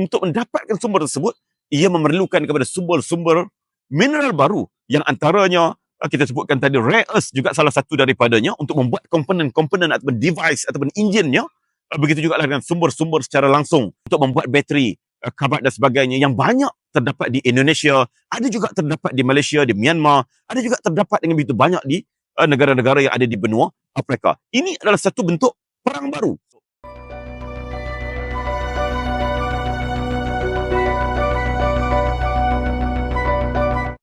untuk mendapatkan sumber tersebut, ia memerlukan kepada sumber-sumber mineral baru yang antaranya uh, kita sebutkan tadi rare earth juga salah satu daripadanya untuk membuat komponen-komponen ataupun device ataupun enjinnya. Uh, begitu juga dengan sumber-sumber secara langsung untuk membuat bateri, uh, kabat dan sebagainya yang banyak terdapat di Indonesia, ada juga terdapat di Malaysia, di Myanmar, ada juga terdapat dengan begitu banyak di negara-negara yang ada di benua Afrika. Ini adalah satu bentuk perang baru.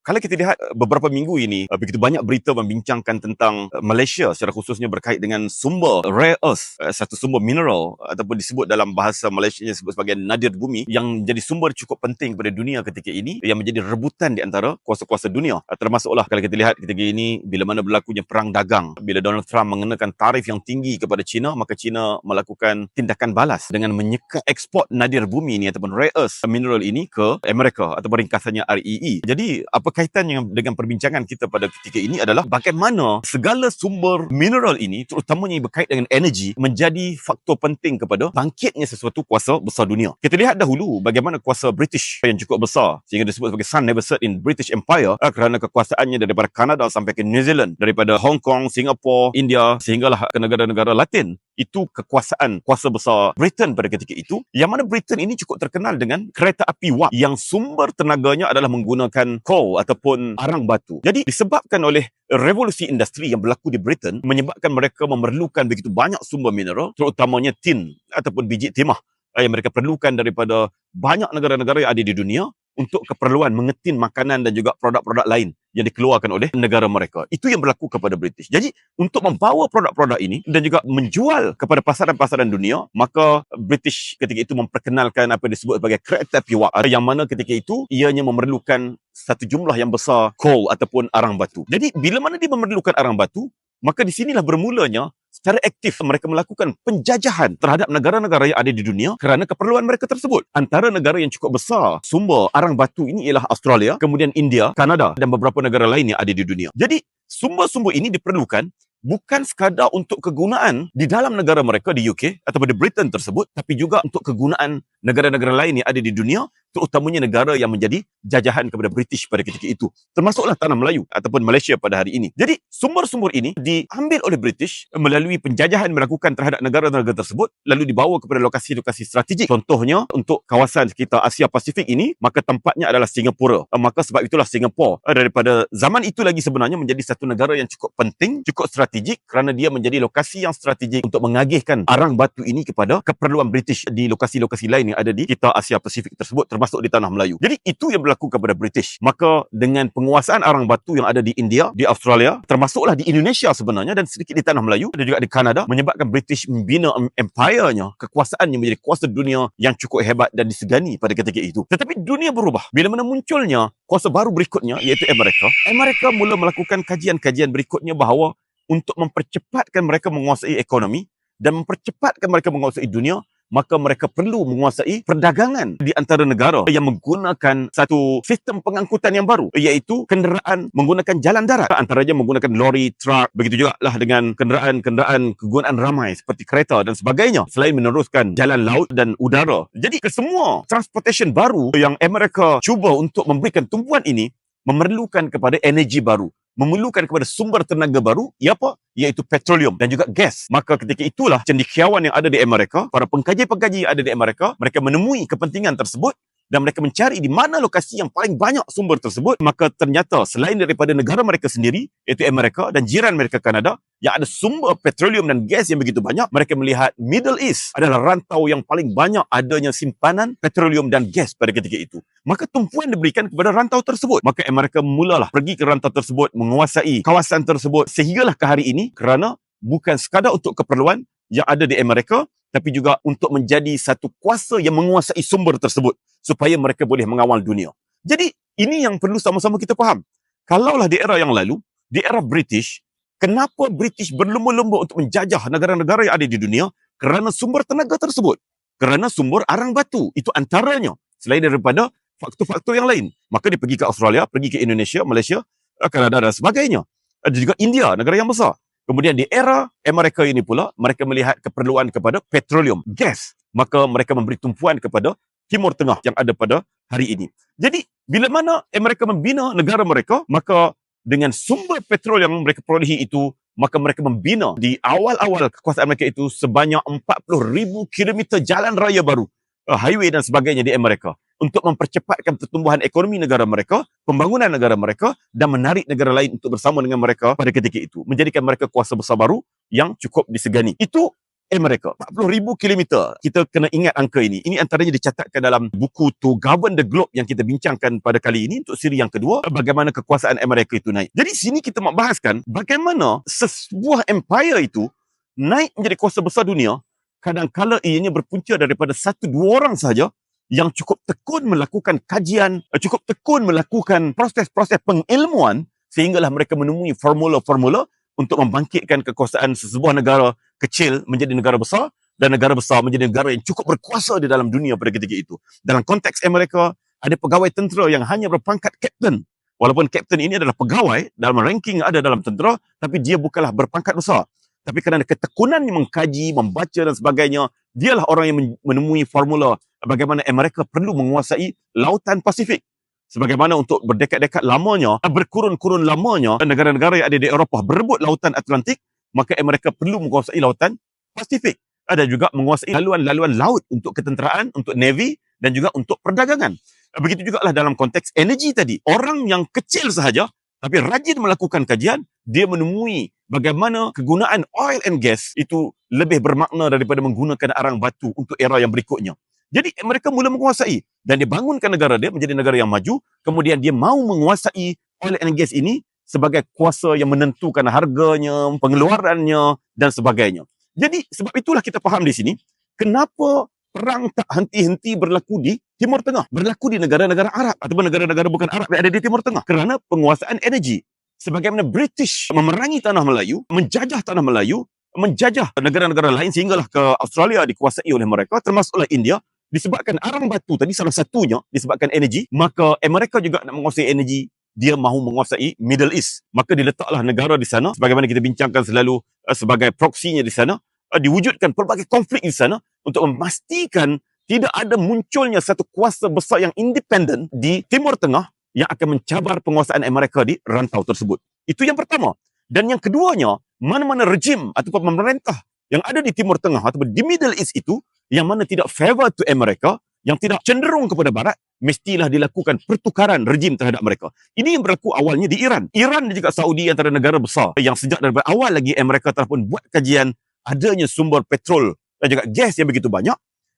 Kalau kita lihat uh, beberapa minggu ini, uh, begitu banyak berita membincangkan tentang uh, Malaysia secara khususnya berkait dengan sumber rare earth, satu sumber mineral ataupun disebut dalam bahasa Malaysia disebut sebagai nadir bumi yang menjadi sumber cukup penting kepada dunia ketika ini yang menjadi rebutan di antara kuasa-kuasa dunia. Termasuklah kalau kita lihat ketika ini bila mana berlakunya perang dagang, bila Donald Trump mengenakan tarif yang tinggi kepada China, maka China melakukan tindakan balas dengan menyekat ekspor nadir bumi ini ataupun rare earth mineral ini ke Amerika atau ringkasannya REE. Jadi apa kaitannya dengan perbincangan kita pada ketika ini adalah bagaimana segala sumber mineral ini terutamanya yang berkait dengan energi menjadi faktor penting kepada bangkitnya sesuatu kuasa besar dunia. Kita lihat dahulu bagaimana kuasa British yang cukup besar sehingga disebut sebagai Sun never set in British Empire uh, kerana kekuasaannya daripada Kanada sampai ke New Zealand, daripada Hong Kong, Singapore, India sehinggalah ke negara-negara Latin itu kekuasaan kuasa besar Britain pada ketika itu yang mana Britain ini cukup terkenal dengan kereta api wap yang sumber tenaganya adalah menggunakan coal ataupun arang batu. Jadi disebabkan oleh revolusi industri yang berlaku di Britain menyebabkan mereka memerlukan begitu banyak sumber mineral terutamanya tin ataupun biji timah yang mereka perlukan daripada banyak negara-negara yang ada di dunia untuk keperluan mengetin makanan dan juga produk-produk lain yang dikeluarkan oleh negara mereka. Itu yang berlaku kepada British. Jadi, untuk membawa produk-produk ini dan juga menjual kepada pasaran-pasaran dunia, maka British ketika itu memperkenalkan apa yang disebut sebagai kereta api wak yang mana ketika itu ianya memerlukan satu jumlah yang besar coal ataupun arang batu. Jadi, bila mana dia memerlukan arang batu, maka di sinilah bermulanya secara aktif mereka melakukan penjajahan terhadap negara-negara yang ada di dunia kerana keperluan mereka tersebut. Antara negara yang cukup besar sumber arang batu ini ialah Australia, kemudian India, Kanada dan beberapa negara lain yang ada di dunia. Jadi, sumber-sumber ini diperlukan bukan sekadar untuk kegunaan di dalam negara mereka di UK atau di Britain tersebut tapi juga untuk kegunaan negara-negara lain yang ada di dunia terutamanya negara yang menjadi jajahan kepada British pada ketika itu. Termasuklah tanah Melayu ataupun Malaysia pada hari ini. Jadi sumber-sumber ini diambil oleh British melalui penjajahan melakukan terhadap negara-negara tersebut lalu dibawa kepada lokasi-lokasi strategik. Contohnya untuk kawasan sekitar Asia Pasifik ini maka tempatnya adalah Singapura. Eh, maka sebab itulah Singapura eh, daripada zaman itu lagi sebenarnya menjadi satu negara yang cukup penting, cukup strategik kerana dia menjadi lokasi yang strategik untuk mengagihkan arang batu ini kepada keperluan British di lokasi-lokasi lain yang ada di kita Asia Pasifik tersebut termasuk termasuk di tanah Melayu. Jadi itu yang berlaku kepada British. Maka dengan penguasaan arang batu yang ada di India, di Australia, termasuklah di Indonesia sebenarnya dan sedikit di tanah Melayu dan juga di Kanada menyebabkan British membina empire-nya, kekuasaannya menjadi kuasa dunia yang cukup hebat dan disegani pada ketika itu. Tetapi dunia berubah. Bila mana munculnya kuasa baru berikutnya iaitu Amerika, Amerika mula melakukan kajian-kajian berikutnya bahawa untuk mempercepatkan mereka menguasai ekonomi dan mempercepatkan mereka menguasai dunia, maka mereka perlu menguasai perdagangan di antara negara yang menggunakan satu sistem pengangkutan yang baru iaitu kenderaan menggunakan jalan darat. Antaranya menggunakan lori, truck begitu juga lah dengan kenderaan-kenderaan kegunaan ramai seperti kereta dan sebagainya selain meneruskan jalan laut dan udara. Jadi kesemua transportation baru yang Amerika cuba untuk memberikan tumpuan ini memerlukan kepada energi baru memerlukan kepada sumber tenaga baru, ia apa? Iaitu petroleum dan juga gas. Maka ketika itulah cendekiawan yang ada di Amerika, para pengkaji-pengkaji yang ada di Amerika, mereka menemui kepentingan tersebut dan mereka mencari di mana lokasi yang paling banyak sumber tersebut. Maka ternyata selain daripada negara mereka sendiri iaitu Amerika dan jiran mereka Kanada yang ada sumber petroleum dan gas yang begitu banyak mereka melihat Middle East adalah rantau yang paling banyak adanya simpanan petroleum dan gas pada ketika itu. Maka tumpuan diberikan kepada rantau tersebut. Maka Amerika mulalah pergi ke rantau tersebut menguasai kawasan tersebut. Sehinggalah ke hari ini kerana bukan sekadar untuk keperluan yang ada di Amerika tapi juga untuk menjadi satu kuasa yang menguasai sumber tersebut supaya mereka boleh mengawal dunia. Jadi ini yang perlu sama-sama kita faham. Kalaulah di era yang lalu, di era British, kenapa British berlumba-lumba untuk menjajah negara-negara yang ada di dunia? Kerana sumber tenaga tersebut. Kerana sumber arang batu. Itu antaranya. Selain daripada faktor-faktor yang lain. Maka dia pergi ke Australia, pergi ke Indonesia, Malaysia, Kanada dan sebagainya. Ada juga India, negara yang besar. Kemudian di era Amerika ini pula, mereka melihat keperluan kepada petroleum, gas. Maka mereka memberi tumpuan kepada Timur Tengah yang ada pada hari ini. Jadi, bila mana Amerika membina negara mereka, maka dengan sumber petrol yang mereka perolehi itu, maka mereka membina di awal-awal kekuasaan mereka itu sebanyak 40,000 kilometer jalan raya baru, uh, highway dan sebagainya di Amerika untuk mempercepatkan pertumbuhan ekonomi negara mereka, pembangunan negara mereka dan menarik negara lain untuk bersama dengan mereka pada ketika itu. Menjadikan mereka kuasa besar baru yang cukup disegani. Itu Amerika. 40,000 kilometer. Kita kena ingat angka ini. Ini antaranya dicatatkan dalam buku To Govern the Globe yang kita bincangkan pada kali ini untuk siri yang kedua. Bagaimana kekuasaan Amerika itu naik. Jadi sini kita nak bahaskan bagaimana sebuah empire itu naik menjadi kuasa besar dunia kadang-kala ianya berpunca daripada satu dua orang sahaja yang cukup tekun melakukan kajian, cukup tekun melakukan proses-proses pengilmuan sehinggalah mereka menemui formula-formula untuk membangkitkan kekuasaan sesebuah negara kecil menjadi negara besar dan negara besar menjadi negara yang cukup berkuasa di dalam dunia pada ketika itu. Dalam konteks Amerika, ada pegawai tentera yang hanya berpangkat kapten. Walaupun kapten ini adalah pegawai dalam ranking ada dalam tentera, tapi dia bukanlah berpangkat besar. Tapi kerana ketekunan mengkaji, membaca dan sebagainya, dialah orang yang menemui formula bagaimana Amerika perlu menguasai lautan Pasifik sebagaimana untuk berdekat-dekat lamanya, berkurun-kurun lamanya negara-negara yang ada di Eropah berebut lautan Atlantik, maka mereka perlu menguasai lautan Pasifik. Ada juga menguasai laluan-laluan laut untuk ketenteraan, untuk navy dan juga untuk perdagangan. Begitu juga lah dalam konteks energi tadi. Orang yang kecil sahaja tapi rajin melakukan kajian, dia menemui bagaimana kegunaan oil and gas itu lebih bermakna daripada menggunakan arang batu untuk era yang berikutnya. Jadi mereka mula menguasai dan dia bangunkan negara dia menjadi negara yang maju. Kemudian dia mau menguasai oil and gas ini sebagai kuasa yang menentukan harganya, pengeluarannya dan sebagainya. Jadi sebab itulah kita faham di sini kenapa perang tak henti-henti berlaku di Timur Tengah, berlaku di negara-negara Arab ataupun negara-negara bukan Arab yang ada di Timur Tengah kerana penguasaan energi. Sebagaimana British memerangi tanah Melayu, menjajah tanah Melayu, menjajah negara-negara lain sehinggalah ke Australia dikuasai oleh mereka termasuklah India. Disebabkan arang batu tadi salah satunya disebabkan energi maka Amerika juga nak menguasai energi. Dia mahu menguasai Middle East. Maka diletaklah negara di sana sebagaimana kita bincangkan selalu uh, sebagai proksinya di sana uh, diwujudkan pelbagai konflik di sana untuk memastikan tidak ada munculnya satu kuasa besar yang independen di Timur Tengah yang akan mencabar penguasaan Amerika di rantau tersebut. Itu yang pertama. Dan yang keduanya mana-mana rejim ataupun pemerintah yang ada di Timur Tengah ataupun di Middle East itu yang mana tidak favor to Amerika, yang tidak cenderung kepada Barat, mestilah dilakukan pertukaran rejim terhadap mereka. Ini yang berlaku awalnya di Iran. Iran dan juga Saudi antara negara besar yang sejak dari awal lagi Amerika telah pun buat kajian adanya sumber petrol dan juga gas yang begitu banyak.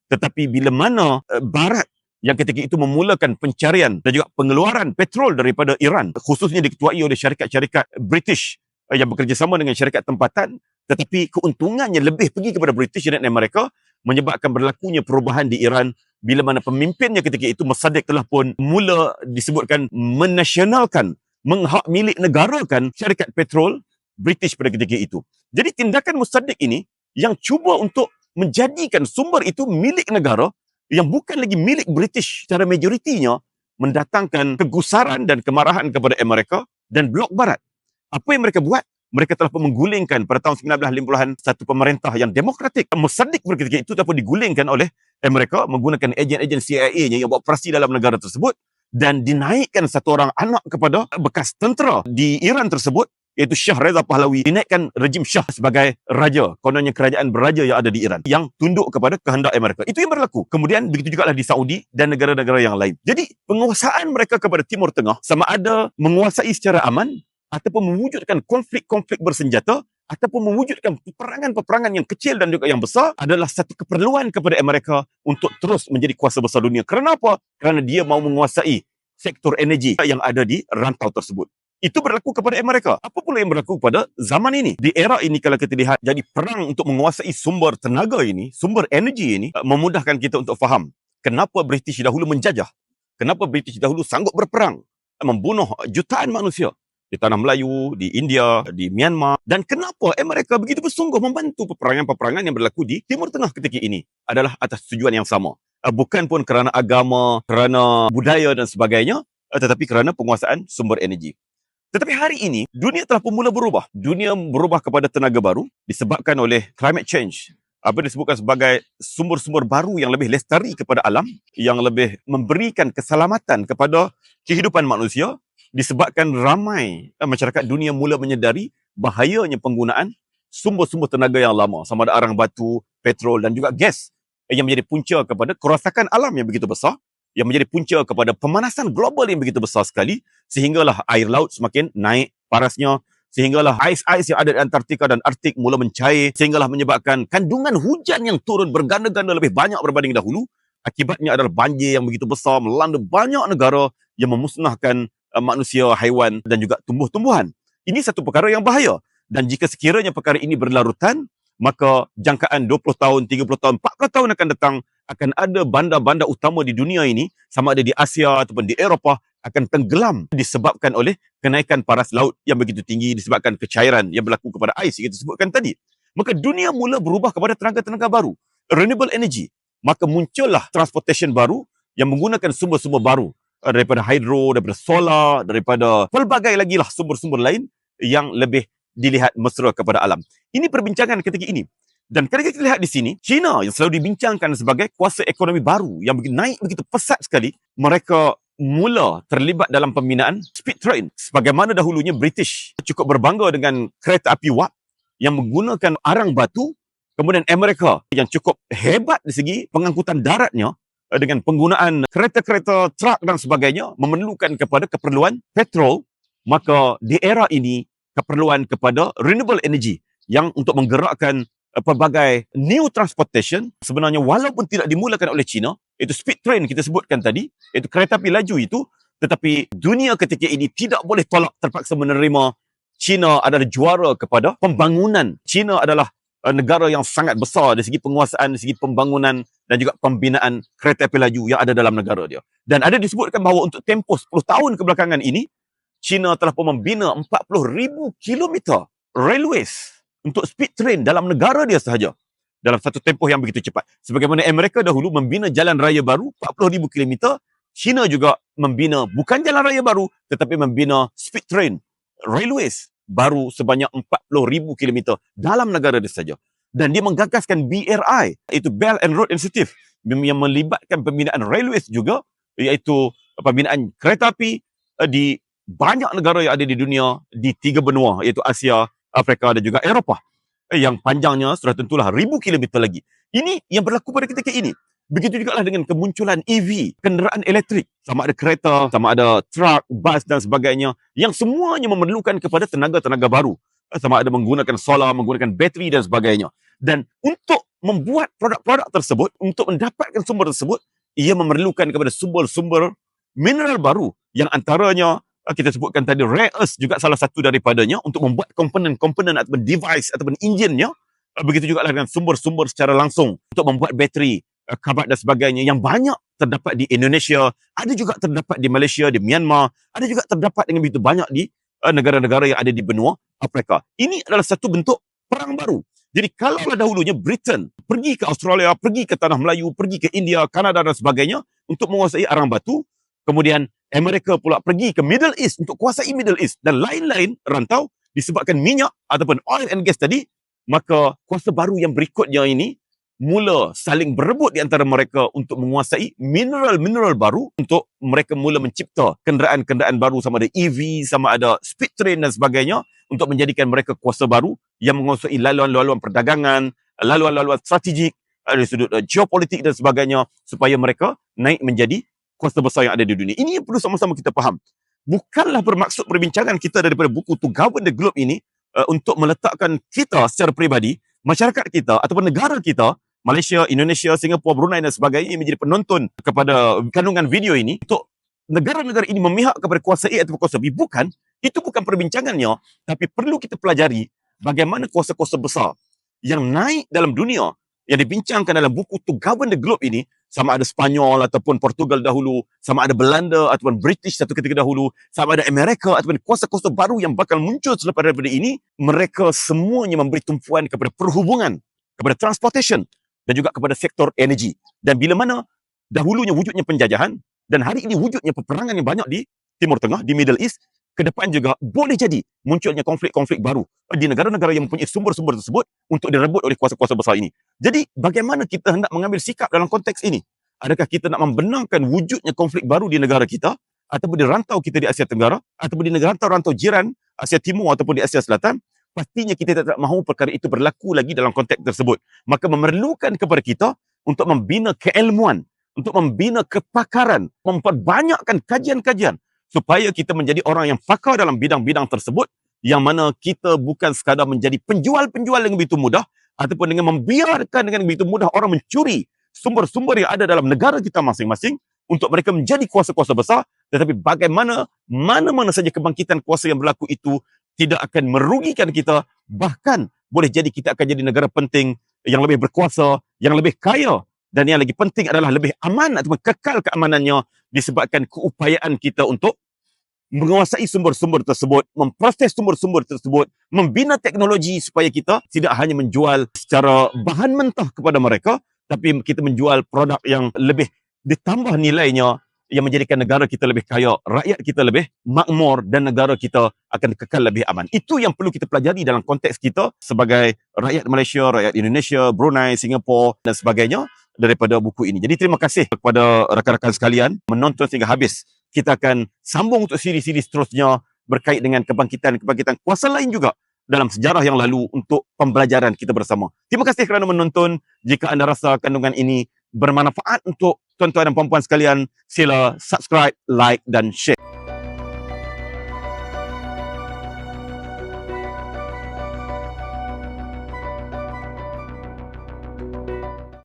Tetapi bila mana uh, Barat yang ketika itu memulakan pencarian dan juga pengeluaran petrol daripada Iran, khususnya diketuai oleh syarikat-syarikat British yang bekerjasama dengan syarikat tempatan, tetapi keuntungannya lebih pergi kepada British dan Amerika, menyebabkan berlakunya perubahan di Iran bila mana pemimpinnya ketika itu Mossadegh telah pun mula disebutkan menasionalkan menghak milik negarakan syarikat petrol British pada ketika itu. Jadi tindakan Mossadegh ini yang cuba untuk menjadikan sumber itu milik negara yang bukan lagi milik British secara majoritinya mendatangkan kegusaran dan kemarahan kepada Amerika dan blok barat. Apa yang mereka buat? mereka telah pun menggulingkan pada tahun 1950-an satu pemerintah yang demokratik. Musaddiq ketika itu telah pun digulingkan oleh mereka menggunakan ejen-ejen CIA-nya yang beroperasi dalam negara tersebut dan dinaikkan satu orang anak kepada bekas tentera di Iran tersebut iaitu Shah Reza Pahlavi dinaikkan rejim Shah sebagai raja kononnya kerajaan beraja yang ada di Iran yang tunduk kepada kehendak Amerika itu yang berlaku kemudian begitu juga lah di Saudi dan negara-negara yang lain jadi penguasaan mereka kepada Timur Tengah sama ada menguasai secara aman ataupun mewujudkan konflik-konflik bersenjata ataupun mewujudkan peperangan-peperangan yang kecil dan juga yang besar adalah satu keperluan kepada Amerika untuk terus menjadi kuasa besar dunia. Kerana apa? Kerana dia mahu menguasai sektor energi yang ada di rantau tersebut. Itu berlaku kepada Amerika. Apa pula yang berlaku pada zaman ini? Di era ini kalau kita lihat jadi perang untuk menguasai sumber tenaga ini, sumber energi ini eh, memudahkan kita untuk faham kenapa British dahulu menjajah. Kenapa British dahulu sanggup berperang membunuh jutaan manusia di tanah Melayu, di India, di Myanmar. Dan kenapa Amerika begitu bersungguh membantu peperangan-peperangan yang berlaku di Timur Tengah ketika ini adalah atas tujuan yang sama. Eh, bukan pun kerana agama, kerana budaya dan sebagainya, eh, tetapi kerana penguasaan sumber energi. Tetapi hari ini, dunia telah pun mula berubah. Dunia berubah kepada tenaga baru disebabkan oleh climate change. apa disebutkan sebagai sumber-sumber baru yang lebih lestari kepada alam, yang lebih memberikan keselamatan kepada kehidupan manusia disebabkan ramai eh, masyarakat dunia mula menyedari bahayanya penggunaan sumber-sumber tenaga yang lama. Sama ada arang batu, petrol dan juga gas yang menjadi punca kepada kerosakan alam yang begitu besar yang menjadi punca kepada pemanasan global yang begitu besar sekali. Sehinggalah air laut semakin naik parasnya. Sehinggalah ais-ais yang ada di Antartika dan Arktik mula mencair. Sehinggalah menyebabkan kandungan hujan yang turun berganda-ganda lebih banyak berbanding dahulu. Akibatnya adalah banjir yang begitu besar melanda banyak negara yang memusnahkan uh, manusia, haiwan dan juga tumbuh-tumbuhan. Ini satu perkara yang bahaya dan jika sekiranya perkara ini berlarutan maka jangkaan 20 tahun, 30 tahun, 40 tahun akan datang akan ada bandar-bandar utama di dunia ini sama ada di Asia ataupun di Eropah akan tenggelam disebabkan oleh kenaikan paras laut yang begitu tinggi disebabkan kecairan yang berlaku kepada ais yang kita sebutkan tadi. Maka dunia mula berubah kepada tenaga-tenaga baru, renewable energy. Maka muncullah transportation baru yang menggunakan sumber-sumber baru eh, daripada hydro, daripada solar, daripada pelbagai lagi lah sumber-sumber lain yang lebih dilihat mesra kepada alam. Ini perbincangan ketika ini. Dan kalau kita lihat di sini, China yang selalu dibincangkan sebagai kuasa ekonomi baru yang naik begitu pesat sekali, mereka mula terlibat dalam pembinaan speed train. Sebagaimana dahulunya British cukup berbangga dengan kereta api wap yang menggunakan arang batu. Kemudian Amerika yang cukup hebat di segi pengangkutan daratnya eh, dengan penggunaan kereta-kereta truk dan sebagainya memerlukan kepada keperluan petrol. Maka di era ini keperluan kepada renewable energy yang untuk menggerakkan eh, pelbagai new transportation sebenarnya walaupun tidak dimulakan oleh China itu speed train kita sebutkan tadi, itu kereta api laju itu, tetapi dunia ketika ini tidak boleh tolak terpaksa menerima China adalah juara kepada pembangunan. China adalah uh, negara yang sangat besar dari segi penguasaan, dari segi pembangunan dan juga pembinaan kereta api laju yang ada dalam negara dia. Dan ada disebutkan bahawa untuk tempoh 10 tahun kebelakangan ini, China telah pun membina 40,000 kilometer railways untuk speed train dalam negara dia sahaja dalam satu tempoh yang begitu cepat. Sebagaimana Amerika dahulu membina jalan raya baru 40,000 km, China juga membina bukan jalan raya baru tetapi membina speed train, railways baru sebanyak 40,000 km dalam negara dia saja. Dan dia menggagaskan BRI, iaitu Belt and Road Initiative yang melibatkan pembinaan railways juga iaitu pembinaan kereta api eh, di banyak negara yang ada di dunia di tiga benua iaitu Asia, Afrika dan juga Eropah eh, yang panjangnya sudah tentulah ribu kilometer lagi. Ini yang berlaku pada ketika ini. Begitu juga lah dengan kemunculan EV, kenderaan elektrik. Sama ada kereta, sama ada truk, bas dan sebagainya. Yang semuanya memerlukan kepada tenaga-tenaga baru. Eh, sama ada menggunakan solar, menggunakan bateri dan sebagainya. Dan untuk membuat produk-produk tersebut, untuk mendapatkan sumber tersebut, ia memerlukan kepada sumber-sumber mineral baru. Yang antaranya Ah, kita sebutkan tadi rare earth juga salah satu daripadanya untuk membuat komponen-komponen ataupun device ataupun enjinnya ah, begitu juga dengan sumber-sumber secara langsung untuk membuat bateri ah, kabat dan sebagainya yang banyak terdapat di Indonesia ada juga terdapat di Malaysia di Myanmar ada juga terdapat dengan begitu banyak di negara-negara yang ada di benua Afrika. Ini adalah satu bentuk perang baru. Jadi kalau dahulunya Britain pergi ke Australia pergi ke tanah Melayu pergi ke India Kanada dan sebagainya untuk menguasai arang batu kemudian Amerika pula pergi ke Middle East untuk kuasai Middle East dan lain-lain rantau disebabkan minyak ataupun oil and gas tadi, maka kuasa baru yang berikutnya ini mula saling berebut di antara mereka untuk menguasai mineral-mineral baru untuk mereka mula mencipta kenderaan-kenderaan baru sama ada EV, sama ada speed train dan sebagainya untuk menjadikan mereka kuasa baru yang menguasai laluan-laluan perdagangan, laluan-laluan strategik dari sudut uh, geopolitik dan sebagainya supaya mereka naik menjadi kuasa besar yang ada di dunia. Ini yang perlu sama-sama kita faham. Bukanlah bermaksud perbincangan kita daripada buku To Govern the Globe ini uh, untuk meletakkan kita secara peribadi, masyarakat kita ataupun negara kita, Malaysia, Indonesia, Singapura, Brunei dan sebagainya yang menjadi penonton kepada kandungan video ini untuk negara-negara ini memihak kepada kuasa A atau kuasa B. Bukan. Itu bukan perbincangannya. Tapi perlu kita pelajari bagaimana kuasa-kuasa besar yang naik dalam dunia yang dibincangkan dalam buku To Govern the Globe ini sama ada Spanyol ataupun Portugal dahulu, sama ada Belanda ataupun British satu ketika dahulu, sama ada Amerika ataupun kuasa-kuasa baru yang bakal muncul selepas daripada ini, mereka semuanya memberi tumpuan kepada perhubungan, kepada transportation dan juga kepada sektor energi. Dan bila mana dahulunya wujudnya penjajahan dan hari ini wujudnya peperangan yang banyak di Timur Tengah, di Middle East, ke depan juga boleh jadi munculnya konflik-konflik baru di negara-negara yang mempunyai sumber-sumber tersebut untuk direbut oleh kuasa-kuasa besar ini. Jadi bagaimana kita hendak mengambil sikap dalam konteks ini? Adakah kita nak membenarkan wujudnya konflik baru di negara kita ataupun di rantau kita di Asia Tenggara ataupun di rantau-rantau jiran Asia Timur ataupun di Asia Selatan? Pastinya kita tidak mahu perkara itu berlaku lagi dalam konteks tersebut. Maka memerlukan kepada kita untuk membina keilmuan, untuk membina kepakaran, memperbanyakkan kajian-kajian supaya kita menjadi orang yang pakar dalam bidang-bidang tersebut yang mana kita bukan sekadar menjadi penjual-penjual dengan begitu mudah ataupun dengan membiarkan dengan begitu mudah orang mencuri sumber-sumber yang ada dalam negara kita masing-masing untuk mereka menjadi kuasa-kuasa besar tetapi bagaimana mana-mana saja kebangkitan kuasa yang berlaku itu tidak akan merugikan kita bahkan boleh jadi kita akan jadi negara penting yang lebih berkuasa yang lebih kaya. Dan yang lagi penting adalah lebih aman ataupun kekal keamanannya disebabkan keupayaan kita untuk menguasai sumber-sumber tersebut, memproses sumber-sumber tersebut, membina teknologi supaya kita tidak hanya menjual secara bahan mentah kepada mereka, tapi kita menjual produk yang lebih ditambah nilainya yang menjadikan negara kita lebih kaya, rakyat kita lebih makmur dan negara kita akan kekal lebih aman. Itu yang perlu kita pelajari dalam konteks kita sebagai rakyat Malaysia, rakyat Indonesia, Brunei, Singapura dan sebagainya daripada buku ini. Jadi terima kasih kepada rakan-rakan sekalian menonton sehingga habis. Kita akan sambung untuk siri-siri seterusnya berkait dengan kebangkitan-kebangkitan kuasa lain juga dalam sejarah yang lalu untuk pembelajaran kita bersama. Terima kasih kerana menonton. Jika anda rasa kandungan ini bermanfaat untuk tuan-tuan dan puan-puan sekalian, sila subscribe, like dan share.